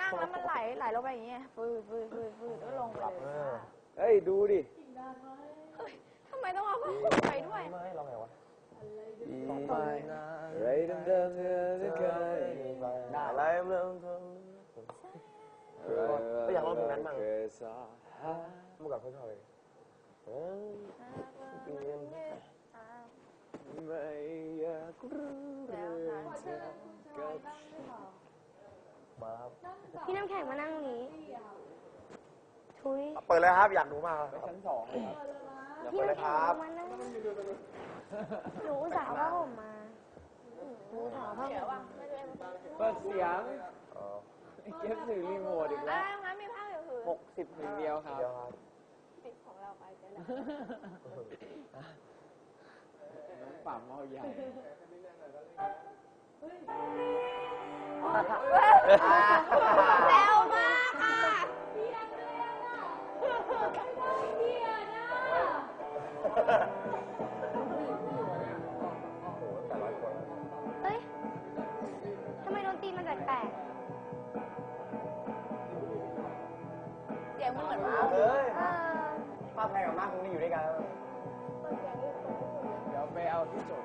นั่งแล้วมันไหลไหลลงไปอย่างเงี้ยฟืดฟืดฟืดฟืดแล้วลงไปเลยเฮ้ย ดูดิเฮ้ยทำไมต้องเอาผ้าห่มไปด้วยไม่ลองไงวะต่อไปอะไรเดิมๆเธอไม่เคยได้อะไรเริ่มเพิ่มก็อยากลองเพลงนั้นบ้างเคยสอหาเมื่อก่อนเขาชอบเลยเออเปลี่ยนไม่อยากรู้เรื่องเธอกับฉัน มาครับพี่น้ำแข็งมานั่งตรงนี้ทุยเปิดเลยครับ อยากดูมากครับชั้นสองเลยครับอยากพี่เปิดเลยน้ำคแข็งรับมานั่งหนูอุตสาวผ้าห่มมาหนูอุตสาวผ้าห่มเปิดเสียงอ๋อเก็บถือรีโมทอีกอะแล้วงั้นมีผ้าเหลือผืนหกสิบถึงเดียวครับ เดียวครับติดของเราไปเจ๊แล้วน้องป่าเมาใหญ่ แล้วมากค่ะแต่ร้อยคนเฮ้ยทำไมดนตรีมันแปลกเสียงมันเหมือนว่าเฮ้ยๆเออภาแพงกับมากคงได้อยู่ด้วยกันเดี๋ยวไปเอาที่จบ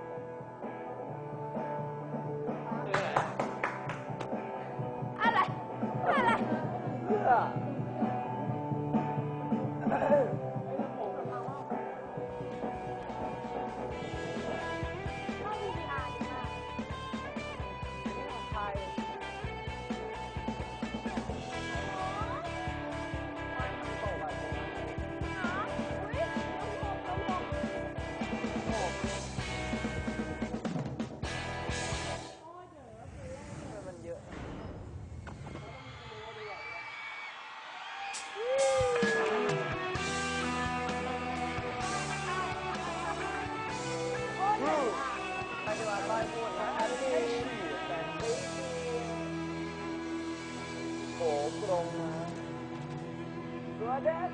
ตัวเด็ด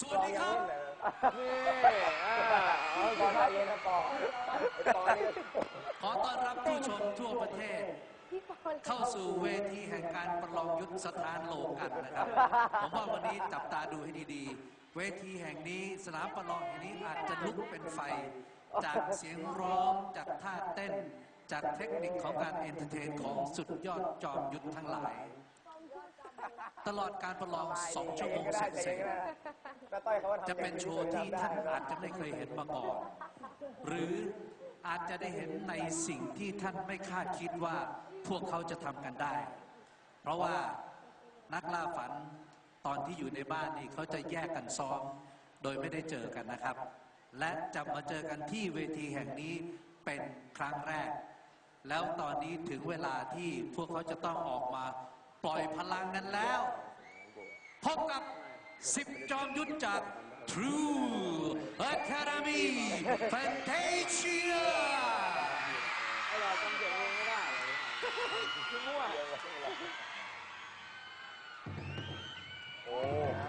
สวัสดีครับนี่อ่าเอาก่อนได้เย็นนะปอขอต้อนรับผู้ชมทั่วประเทศ เข้าสู่เวทีแห่งการประลองยุทธสถานโลกันนะครับ ผมว่าวันนี้จับตาดูให้ดีๆ เวทีแห่งนี้สนามประลองแห่งนี้อาจจะลุกเป็นไฟ จากเสียงร้องจากท่าเต้น จากเทคนิคของการเอนเตอร์เทนของสุดยอดจอมยุทธทั้งหลาย ตลอดการประลองสองชั่วโมงเศษๆแม่ต้อยเขาทำจะเป็นโชว์ที่ท่านอาจจะไม่เคยเห็นมาก่อน หรืออาจจะได้เห็นในสิ่งที่ท่านไม่คาดคิดว่าพวกเขาจะทำกันได้ เพราะว่านักล่าฝันตอนที่อยู่ในบ้านนี่เขาจะแยกกันซ้อมโดยไม่ได้เจอกันนะครับ และจะมาเจอกันที่เวทีแห่งนี้เป็นครั้งแรก แล้วตอนนี้ถึงเวลาที่พวกเขาจะต้องออกมา ปล่อยพลังกันแล้ว พบกับสิบจอมยุทธจาก True Academy Fantasia ไอเราจำเสียงเองไม่ได้คือมั่วโอ้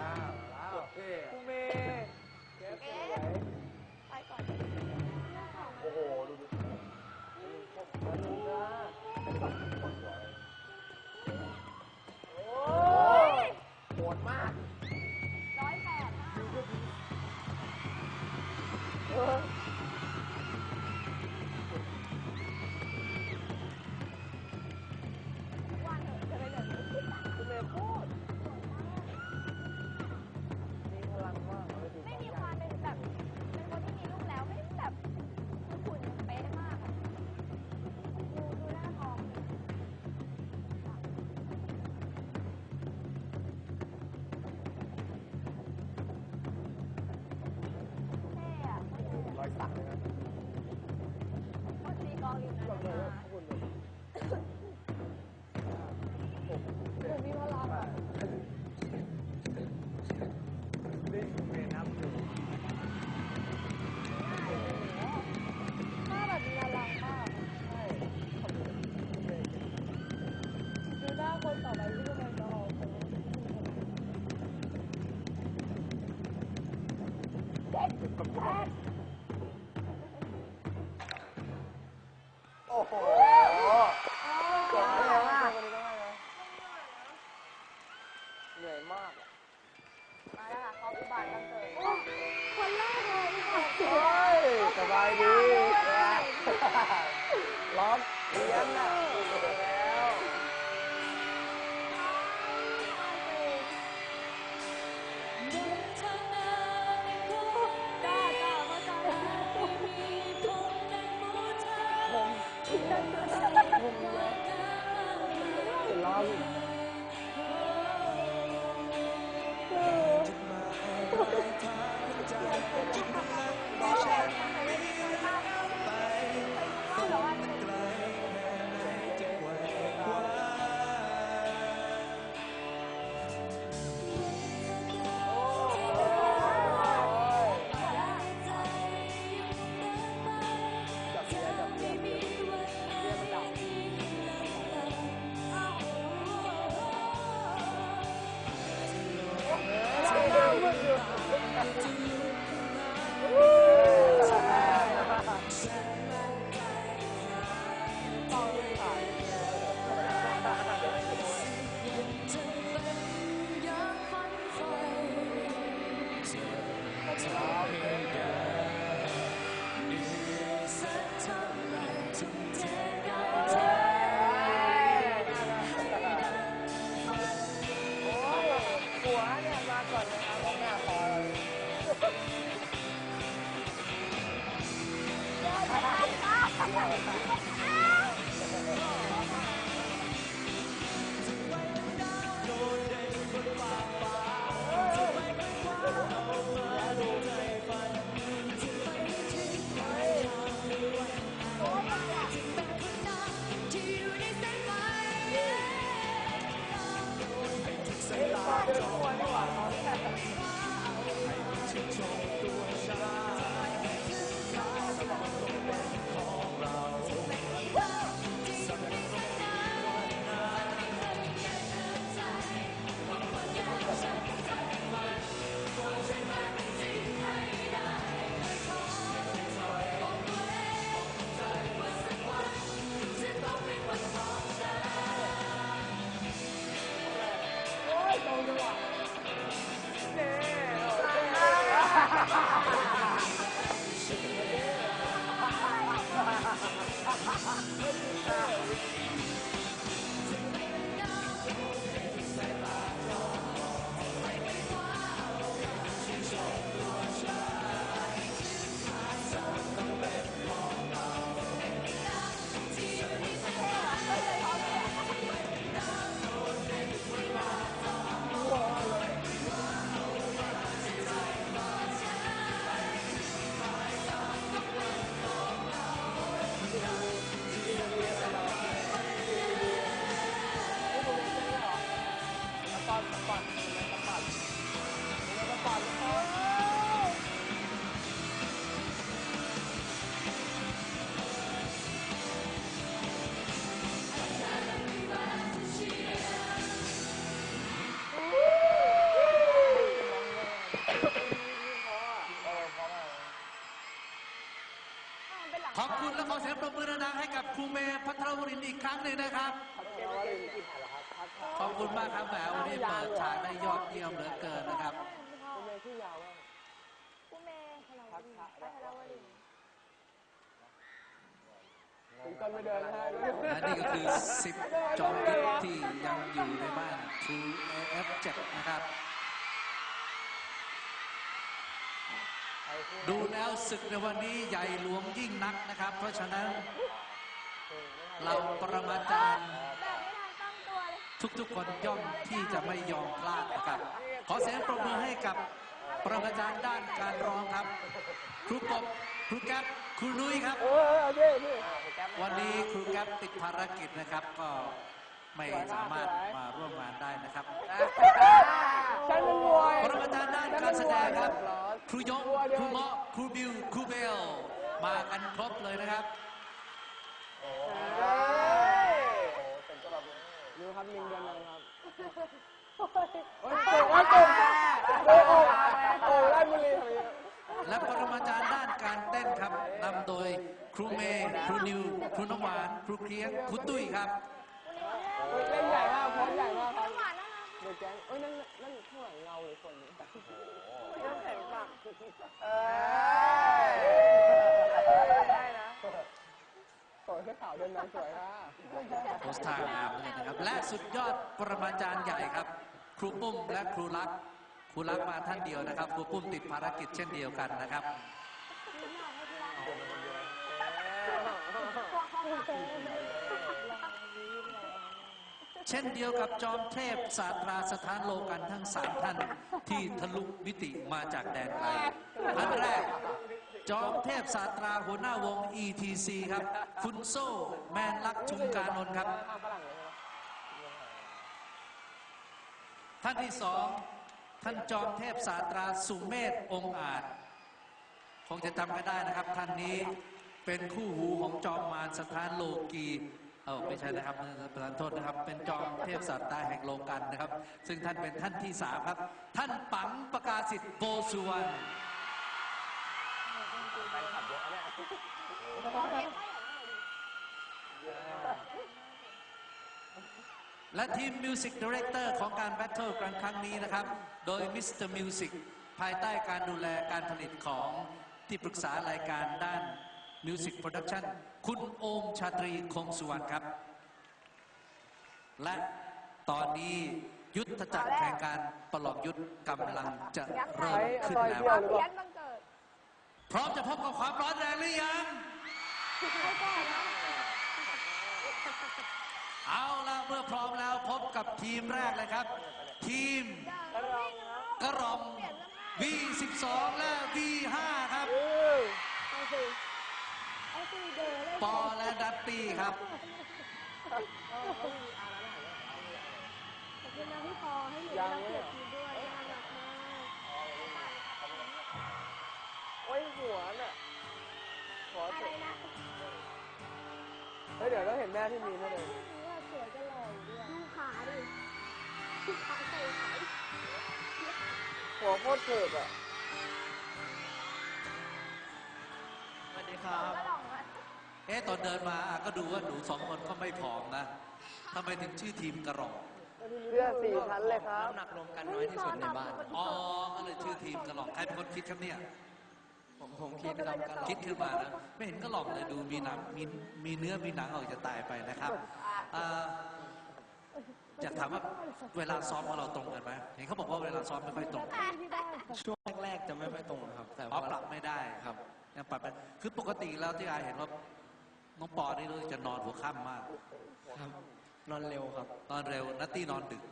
อะมาแล้วค่ะเขาอุบาทบังเกิดคนแรกเลยที่บอกโอ้ยสบายดีร้องเรียนน่ะ ข คุณมากครับแหมวันนี้เปิดฉากได้ยอดเยี่ยมเหลือเกินนะครับคุณเมย์ชื่อยาวมากกูเมย์พัทรวรินทร์ผมกันไม่เดินนะฮะและนี่ก็คือ 10 จอมยุทธที่ยังอยู่ในบ้าน True AF7 นะครับ ดูแล้วศึกในวันนี้ใหญ่หลวงยิ่งนักนะครับ เพราะฉะนั้น เราประมาจารย์ ทุกๆคนย่อมที่จะไม่ยอมพลาดนะครับ ขอเสียงปรบมือให้กับปรมาจารย์ด้านการร้องครับ ครูกบครูแก๊ปครูนุ้ยครับเอเออพี่พี่วันนี้ครูแก๊ปติดภารกิจนะครับ ก็ไม่สามารถมาร่วมงานได้นะครับฉันเป็นมวยปรมาจารย์ด้านการแสดงครับ ครูยงครูเงาะครูบิวครูเบล มากันครบเลยนะครับ ครับหนึ่งเดือนเลยครับโอ้ยโกงครับโโกงโกงโกงไล่บุรีครับ และปรมาจารย์ด้านการเต้นครับนำโดยครูเมย์ครูนิว ครูน้ำหวาน ครูเคียงครูตุ้ยครับ เล่นใหญ่มากพร้อใหญ่มากครับเด็กแก๊งเอ้ยนั่นนั่นข้างหลังเงาเลยคนนี้น้ำแข่งปักเอ้ยได้นะสวยเสือขาวเดินมาสวยค่ะ โพสต์ทางอาบนะ และสุดยอดปรมาจารย์ใหญ่ครับ ครูปุ้มและครูรักครูรักมาท่านเดียวนะครับ ครูปุ้มติดภารกิจเช่นเดียวกันนะครับเช่นเดียวกับจอมเทพศาสตราสถานโลกันทั้งสามท่านที่ทะลุมิติมาจากแดนไกลท่านแรก จอมเทพศาสตราหัวหน้าวง ETC ครับ คุณโซ่แมนลักษณ์ชุมการนนท์ครับ ท่านที่สองท่านจอมเทพศาสตราสุเมธองค์อาจ คงจะจำกันได้นะครับ ท่านนี้เป็นคู่หูของจอมมารสถานโลกีเออไม่ใช่นะครับประธานโทษนะครับ เป็นจอมเทพศาสตราแห่งโลกันนะครับ ซึ่งท่านเป็นท่านที่สามครับ ท่านปังประกาศสิทธิ์โบสุวรรณ และทีมมิวสิกดีเรคเตอร์ของการแบทเทิลกันครั้งนี้นะครับ โดยมิสเตอร์มิวสิกภายใต้การดูแลการผลิตของที่ปรึกษารายการด้านมิวสิกโปรดักชันคุณโอมชาตรีคงสุวรรณครับ และตอนนี้ยุทธจักรแห่งการประลองยุทธกำลังจะเริ่มขึ้นแล้วความเพี้ยนบังเกิด พร้อมจะพบกับความร้อนแรงหรือยัง เอาละเมื่อพร้อมแล้วพบกับทีมแรกเลยครับ ทีมกระรอม V12 และ V5 ครับปอและดัตตี้ครับขอบคุณนะพี่พอให้หนูได้รับเกียรติด้วยน่ารักมากโอ้ยหัวน่ะขออะเถไรอะนะเฮ้ยเดี๋ยวเราเห็นแม่ที่มีนเมื่อนี้อะสวย ขาดิดูขาใส่ขาหัวโคตรเถิกอะสวัสดีครับ ก็ลองอะเอ๊ะตอนเดินมาอะก็ดูว่าหนูสองคนก็ไม่ผอมนะทำไมถึงชื่อทีมกระหรอกเสื้อสี่ชั้นเลยครับ น้ำหนักรวมกันน้อยที่สุดในบ้าน อ๋อก็เลยชื่อทีมกระหรอกใครเป็นคนคิดครับเนี่ย ผมผมคิดครับกันหรอกคิดขึ้นมานะไม่เห็นกระหรอกเลยดูมีหนังมีมีเนื้อมีหนังออกจะตายไปนะครับเอ่อ อยากถามว่าเวลาซ้อมของเราตรงกันไหมเห็นเขาบอกว่าเวลาซ้อมไม่ค่อยตรงที่บ้านช่วงแรกๆจะไม่ค่อยตรงครับ แต่อ๋อว่าปรับไม่ได้ครับยังปรับไม่คือปกติแล้วที่อายเห็นว่าน้องปอนี่รู้สึกจะนอนหัวค่ำมาก ครับ นอนเร็วครับ นอนเร็วนัตตี้นอนดึก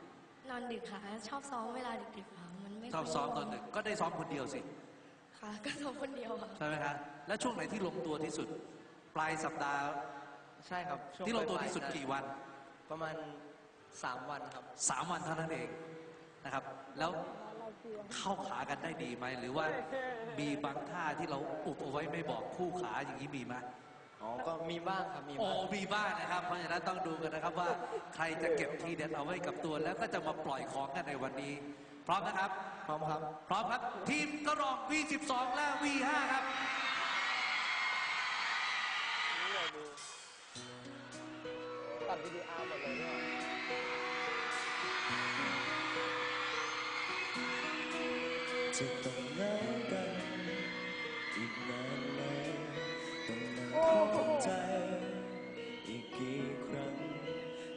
นอนดึกค่ะ ชอบซ้อมเวลาดึกๆค่ะมันไม่ชอบซ้อมตอนดึกก็ได้ซ้อมคนเดียวสิ ค่ะ ก็ซ้อมคนเดียวค่ะใช่ไหมคะแล้วช่วงไหนที่ลงตัวที่สุด ปลายสัปดาห์ใช่ครับช่วงที่ลงตัวปายๆที่สุดกี่วัน ประมาณ สามวันครับ สามวันเท่านั้นเองนะครับ แล้วเข้าขากันได้ดีไหมหรือว่ามีบางท่าที่เราอุบเอาไว้ไม่บอกคู่ขาอย่างนี้มีไหมอ๋อ ก็มีบ้างครับ มีโอ้บ้างมีบ้างนะครับ เพราะฉะนั้นต้องดูกันนะครับว่าใครจะเก็บทีเด็ดเอาไว้กับตัว แล้วก็จะมาปล่อยของกันในวันนี้ พร้อมนะครับ พร้อมครับ พร้อมครับ ทีมกระรอก V12 และ V5 ครับนี่เลยดูตัดวิดีอาร์หมดเลยเนี่ย จะต้องเหงากันอีกนานไหมต้องนานคงต้องใจอีกกี่ครั้ง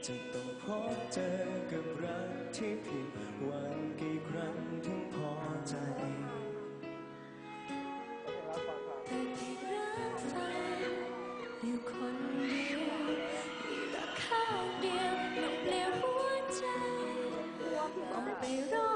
จะต้องพบเจอกับรักที่ผิดหวังกี่ครั้งถึงพอใจแต่ที่รักไปอยู่คนเดียวมีแต่ข้างเดียวต้อเปลี่ยนหัวใจรอ